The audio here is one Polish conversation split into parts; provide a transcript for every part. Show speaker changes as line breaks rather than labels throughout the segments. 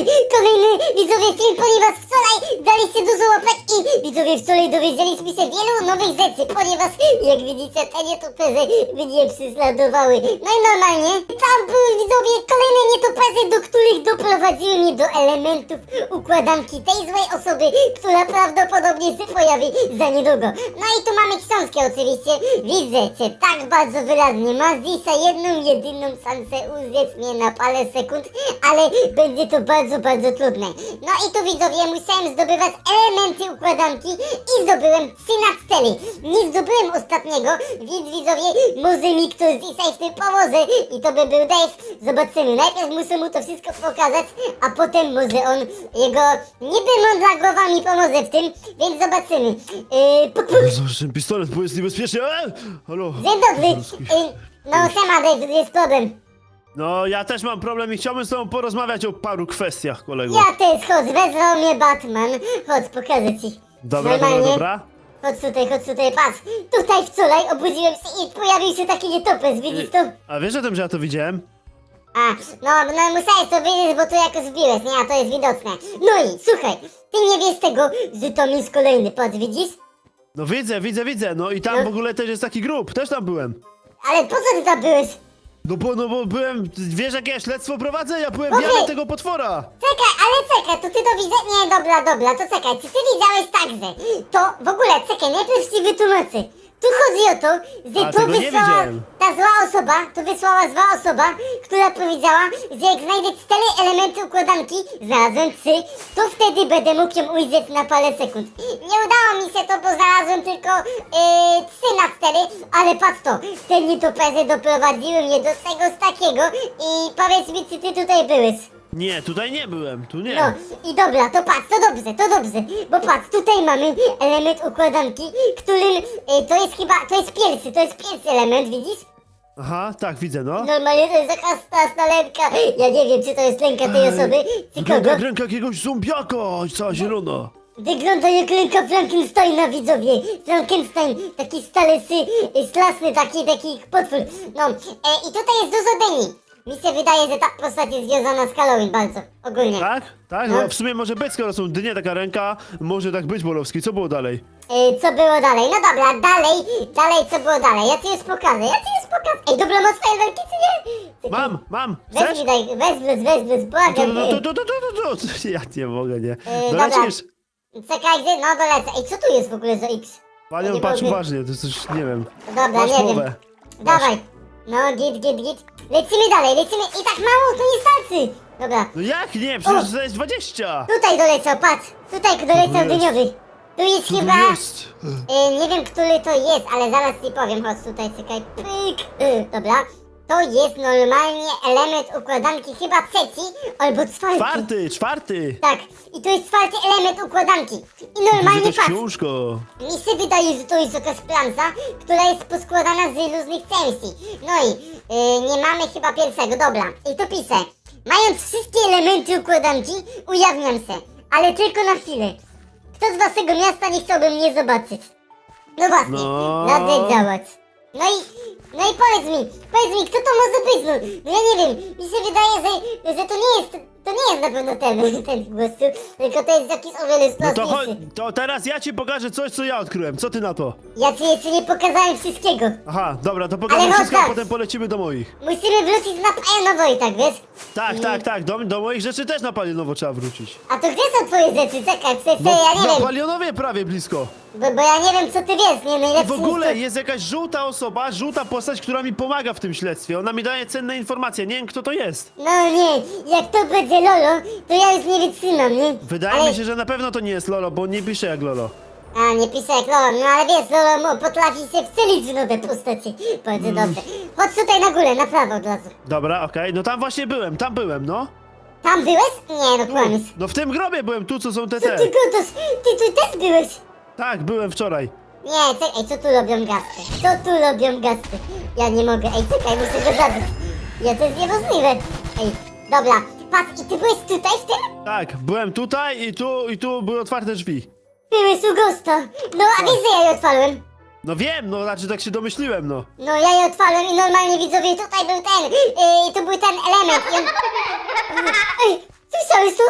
Ej, kolejny widzowie film, ponieważ wczoraj daliście dużo łapek i widzowie wczoraj dowiedzieliśmy się wielu nowych rzeczy, ponieważ jak widzicie te nietoperze mnie prześladowały. No i normalnie tam były widzowie kolejne nietoperze, do których doprowadziły mnie do elementów układanki tej złej osoby, która prawdopodobnie się pojawi za niedługo. No i tu mamy książkę oczywiście. Widzę cię tak bardzo wyraźnie. Masz dzisiaj jedną, jedyną szansę uzbiec mnie na parę sekund, ale będzie to bardzo, bardzo trudne. No i tu widzowie musiałem zdobywać elementy układanki i zdobyłem 13 Nie zdobyłem ostatniego, więc widzowie może mi ktoś w tym pomoże i to by był Dave. Zobaczymy. Najpierw muszę mu to wszystko pokazać, a potem może on jego niby mądra głowa mi pomoże w tym, więc zobaczymy. Yy, puk, puk.
Pistolet, bo jest niebezpiecznie. E! Halo.
Dzień dobry. Yy, no siema Dave, jest problem.
No, ja też mam problem i chciałbym z tobą porozmawiać o paru kwestiach, kolego.
Ja też, chodź, wezwał mnie Batman. Chodź, pokażę ci.
Dobra, dobra,
Normalnie.
dobra.
Chodź tutaj, chodź tutaj, patrz. Tutaj wczoraj obudziłem się i pojawił się taki nietoperz, widzisz to?
A wiesz o tym, że ja to widziałem?
A, no, no musiałeś to wiedzieć, bo to jakoś zbiłeś, nie? A to jest widoczne. No i słuchaj, ty nie wiesz tego, że tam jest kolejny, patrz, widzisz?
No widzę, widzę, widzę. No i tam
No.
w ogóle też jest taki grób, też tam byłem.
Ale po co ty tam byłeś?
No bo, no bo byłem, wiesz jakie ja śledztwo prowadzę? Ja byłem
Okej.
tego potwora.
Czekaj, ale czekaj, to ty to widzę... Nie, dobra, dobra, to czekaj, czy ty widziałeś także? To w ogóle, czekaj, najpierw ci wytłumaczę. Tu chodzi o to, że
A, tego nie
wysłała
widziałem.
ta zła osoba, to wysłała zła osoba, która powiedziała, że jak znajdę cztery elementy układanki, znalazłem trzy, to wtedy będę mógł ją ujrzeć na parę sekund. Nie udało mi się to, bo znalazłem tylko yy, trzy na cztery, ale patrz to, te nietoperze doprowadziły mnie do tego z takiego i powiedz mi, czy ty tutaj byłeś.
Nie, tutaj nie byłem, tu nie.
No i dobra, to patrz, to dobrze, to dobrze, bo patrz, tutaj mamy element układanki, którym y, to jest chyba, to jest pierwszy, to jest pierwszy element, widzisz?
Aha, tak, widzę, no.
Normalnie to jest taka straszna lęka, ja nie wiem, czy to jest lęka tej osoby, czy kogo.
Wygląda jak ręka jakiegoś zombiaka, cała zielona.
Wygląda jak lęka Frankensteina, widzowie. Frankenstein, taki stalesy, y, slasny, taki, taki potwór. No, e, i tutaj jest dużo dyni. Mi się wydaje, że ta postać jest związana z Halloween bardzo, ogólnie.
Tak? Tak?
No.
No. w sumie może być, skoro są dnie, taka ręka, może tak być, Bolowski. Co było dalej?
E, co było dalej? No dobra, dalej, dalej, co było dalej? Ja ci już pokażę, ja ci już pokażę. Ej, dobra, masz fajerwerki, czy nie?
Mam, mam,
Weź
chcesz?
mi daj, weź plus, weź
To,
błagam.
to, to, to, to, to, to, to, ja nie mogę, nie.
E,
Dolecisz?
Czekaj, gdzie? No dolecę. Ej, co tu jest w ogóle za X?
Panią,
nie
patrz
mogę.
uważnie, to jest coś, nie wiem.
Dobra,
Masz
nie
połowę.
wiem. Dawaj. No, git, git, git. Lecimy dalej, lecimy. I tak mało, to nie starczy. Dobra,
No jak nie? Przecież
O!
to jest 20!
tutaj doleciał, patrz. Tutaj doleciał
jest?
dyniowy. Tu jest
to
chyba...
jest?
Y, nie wiem, który to jest, ale zaraz ci powiem. Chodź tutaj, czekaj. Pyk. Y, dobra. To jest normalnie element układanki, chyba trzeci albo czwarty.
Czwarty, czwarty!
Tak, i to jest czwarty element układanki. I normalnie patrz.
książko.
Mi się wydaje, że to jest jakaś planca, która jest poskładana z różnych części. No i y, nie mamy chyba pierwszego, dobra. I tu piszę. Mając wszystkie elementy układanki, ujawniam się, ale tylko na chwilę. Kto z waszego miasta nie chciałby mnie zobaczyć? No właśnie,
No.
radzę działać. No i, no i powiedz mi, powiedz mi, kto to może być? No, no ja nie wiem, mi się wydaje, że, że to nie jest, to nie jest na pewno ten, ten gościu, tylko to jest jakiś o wiele
No to, chodź,
straszniejszy.
to teraz ja ci pokażę coś, co ja odkryłem. Co ty na to?
Ja ci jeszcze nie pokazałem wszystkiego.
Aha, dobra, to pokażę
Ale
wszystko, a potem polecimy do moich.
Musimy wrócić na Pajanowo i tak, wiesz?
Tak, tak, tak, do, do moich rzeczy też na Palionowo trzeba wrócić.
A to gdzie są twoje rzeczy? Czekaj, sensie,
No,
ja nie
na
wiem.
Palionowie prawie blisko.
Bo, bo ja nie wiem, co ty wiesz, nie?
I
Najlepszy
w ogóle jest jakaś żółta osoba, żółta postać, która mi pomaga w tym śledztwie. Ona mi daje cenne informacje, nie wiem kto to jest.
No nie, jak to będzie Lolo, to ja już nie wytrzymam, nie?
Wydaje
ale...
mi się, że na pewno to nie jest Lolo, bo nie pisze jak Lolo.
A, nie piszę jak Lolo, no ale wiesz, Lolo mo- potrafi się wcelić w nowe postacie. Bardzo
Mm.
dobrze. Chodź tutaj na górę, na prawo od razu.
Dobra, okej, no tam właśnie byłem, tam byłem, no.
Tam byłeś? Nie, no kłamiesz.
No w tym grobie byłem, tu co są te
Co
te.
ty? Ty tu też byłeś?
Tak, byłem wczoraj.
Nie, czekaj, co tu robią gasty? Co tu robią gasty? Ja nie mogę, ej, czekaj, muszę go zabić. Ja to jest niemożliwe. Ej, dobra, patrz, i ty byłeś tutaj w tym?
Tak, byłem tutaj i tu, i tu były otwarte drzwi.
Byłeś u. No, a wiesz, że ja je otwarłem?
No wiem, no znaczy tak się domyśliłem, no.
No, ja je otwarłem i normalnie widzowie, tutaj był ten, yy, to był ten element i on... Ej, słyszałeś to?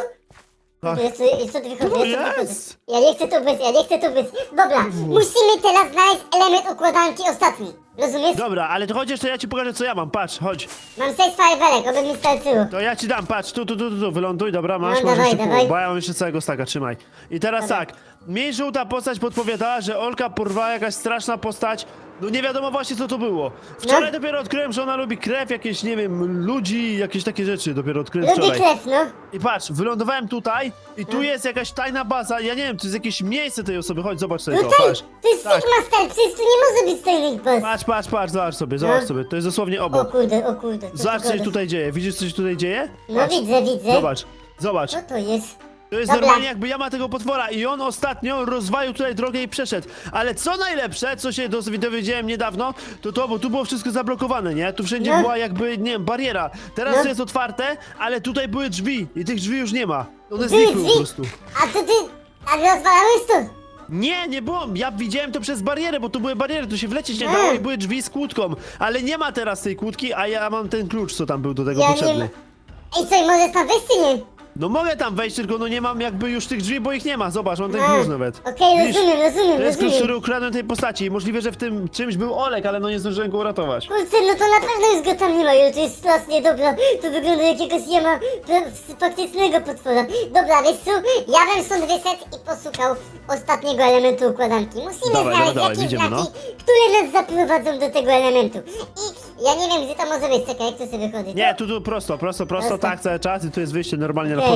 Tak.
Ja stąd wychodzę.
jest!
Ja nie chcę tu być, ja nie chcę tu być. Dobra, musimy teraz znaleźć element układanki ostatni. Rozumiesz?
Dobra, ale to chociaż to ja ci pokażę co ja mam, patrz, chodź.
Mam sześć fajerwerek, oby mi starczyło.
To ja ci dam, patrz, tu, tu, tu, tu, tu wyląduj, dobra, masz,
No,
masz
dawaj,
pół,
dawaj.
bo ja mam jeszcze całego staka, trzymaj. I teraz tak, mi żółta postać podpowiadała, że Olka porwała jakaś straszna postać, no nie wiadomo właśnie co to było. Wczoraj
No.
dopiero odkryłem, że ona lubi krew, jakieś, nie wiem, ludzi, jakieś takie rzeczy dopiero odkryłem
Lubię
wczoraj.
krew, no.
I patrz, wylądowałem tutaj i tu
No.
jest jakaś tajna baza, ja nie wiem, to jest jakieś miejsce tej osoby, chodź zobacz sobie to,
Tutaj,
patrz.
to jest
Tak.
Sigma Star, przecież tu nie może być tajnych baz.
Patrz, patrz, patrz, zobacz sobie, zobacz
No.
sobie, to jest dosłownie
O
obok.
kurde, o kurde.
Zobacz, co się tutaj dzieje, widzisz, co się tutaj dzieje?
No
Patrz.
widzę, widzę.
Zobacz, zobacz.
Co to jest?
To jest
Dobra.
normalnie jakby jama tego potwora i on ostatnio rozwalił tutaj drogę i przeszedł. Ale co najlepsze, co się dos- dowiedziałem niedawno, to to, bo tu było wszystko zablokowane, nie? Tu wszędzie
No.
była jakby, nie wiem, bariera. Teraz
No.
to jest otwarte, ale tutaj były drzwi i tych drzwi już nie ma. One
Były
znikły po
drzwi?
prostu.
A to ty... A rozwalałeś to?
Nie, nie było. Ja widziałem to przez barierę, bo tu były bariery, tu się wlecieć nie
Nie.
dało i były drzwi z kłódką. Ale nie ma teraz tej kłódki, a ja mam ten klucz, co tam był do tego
Ja nie
potrzebny.
Ej, co, możesz tam wejść czy nie?
No mogę tam wejść, tylko no nie mam jakby już tych drzwi, bo ich nie ma. Zobacz, mam ten
A,
klucz nawet.
Okej,
Widzisz?
rozumiem, rozumiem,
To jest klucz,
rozumiem.
który ukradłem tej postaci i możliwe, że w tym czymś był Olek, ale no nie zdążyłem go uratować.
Kurczę, no to na pewno już go tam nie ma, to jest strasznie dobra. To wygląda jak jakiegoś jama pra- faktycznego potwora. Dobra, wiesz co, ja bym stąd wyszedł i poszukał ostatniego elementu układanki. Musimy
Dawaj,
znaleźć
dawaj,
jakieś
idziemy,
znaki,
no.
które nas zaprowadzą do tego elementu. I ja nie wiem, gdzie to może być, czekaj, jak to sobie wychodzi.
Nie, tu, tu prosto, prosto, prosto,
Prosto.
tak cały czas i tu jest wyjście normalnie na
Okej.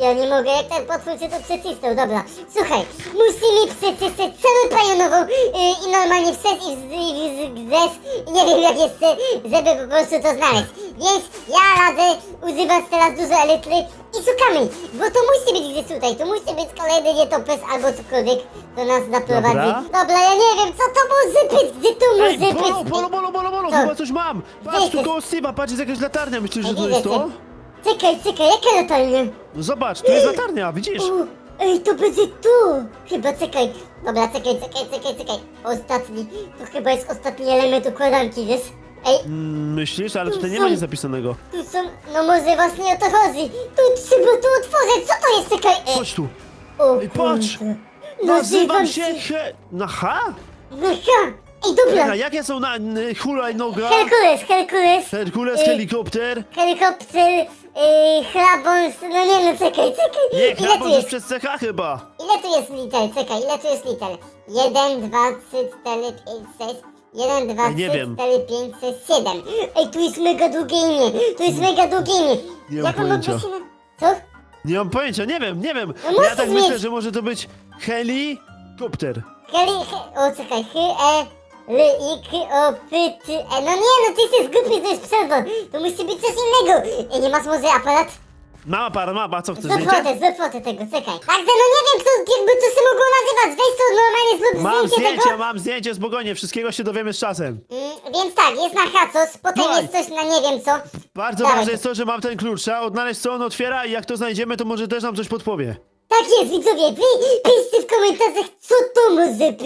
Ja nie mogę, jak ten potwór się to przecisnął, dobra. Słuchaj, musimy przecisnąć całą pajonową yy, i normalnie wstać i w- i nie wiem jak jeszcze, żeby po prostu to znaleźć. Więc ja radzę używać teraz dużo elitry i szukamy, bo to musi być gdzieś tutaj, to musi być kolejny nietoperz albo cokolwiek, to nas zaprowadzi.
Dobra.
Dobra, ja nie wiem, co to może być, gdzie
Ej,
może
bolo,
być.
bolo, bolo, bolo, bolo,
Co?
chyba coś mam! Patrz, tu koło Steve'a, patrz, jest jakaś latarnia, myślisz, że to jest to?
Czekaj, czekaj, jakie latarnie?
No zobacz, tu jest latarnia, widzisz?
U, Ej, to będzie tu! Chyba czekaj. Dobra, czekaj, czekaj, czekaj, czekaj. Ostatni. To chyba jest ostatni element układanki, wiesz? Ej,
Mm, Myślisz, ale tutaj nie ma nic zapisanego.
tu są. No może właśnie o to chodzi. Tu trzeba tu otworzyć. Co to jest? Czekaj. Ej,
Chodź tu.
o
Ej, patrz!
kurde.
Nazywam się He... Na H?
No ha! Ej, dobra.
Czekaj, jakie są na n- hulajnoga?
Herkules, Herkules.
Herkules, helikopter?
Helikopter, yy, chrabąs, no nie no, czekaj, czekaj.
Nie,
Ile tu
chrapon
jest?
jest przez CH chyba.
Ile tu jest liter? Czekaj, ile tu jest liter? 1, 2, 3, 4, 5, 6. 1, 2,
Ej, nie
3,
wiem.
4, 5, 6, 7. Ej, tu jest mega długie imię. Tu jest mega długie imię.
Nie mam
Jak on
pojęcia.
na... Co?
Nie mam pojęcia, nie wiem, nie wiem.
No
ja
musisz
tak
mieć.
myślę, że może to być helikopter.
Heli... He... O, czekaj. Hy, e... L, I, K, O, P, T, E. No nie, no ty jesteś głupi, to jest. To musi być coś innego. Ej, nie masz może aparat?
Mama para, mama, co chcesz
Zrób
zdjęcie?
fotę, zrób fotę tego, czekaj. Także no nie wiem, co, jakby to się mogło nazywać. Weź to normalnie, zrób
Mam
zdjęcie tego.
zdjęcie, mam zdjęcie, spokojnie, wszystkiego się dowiemy z czasem.
Mm, więc tak, jest na Hacos, potem
Słuchaj.
jest coś na nie wiem co.
Bardzo
Dawaj.
ważne jest to, że mam ten klucz. Trzeba odnaleźć, co on otwiera i jak to znajdziemy, to może też nam coś podpowie.
Tak jest, widzowie, wy piszcie w komentarzach, co to może być.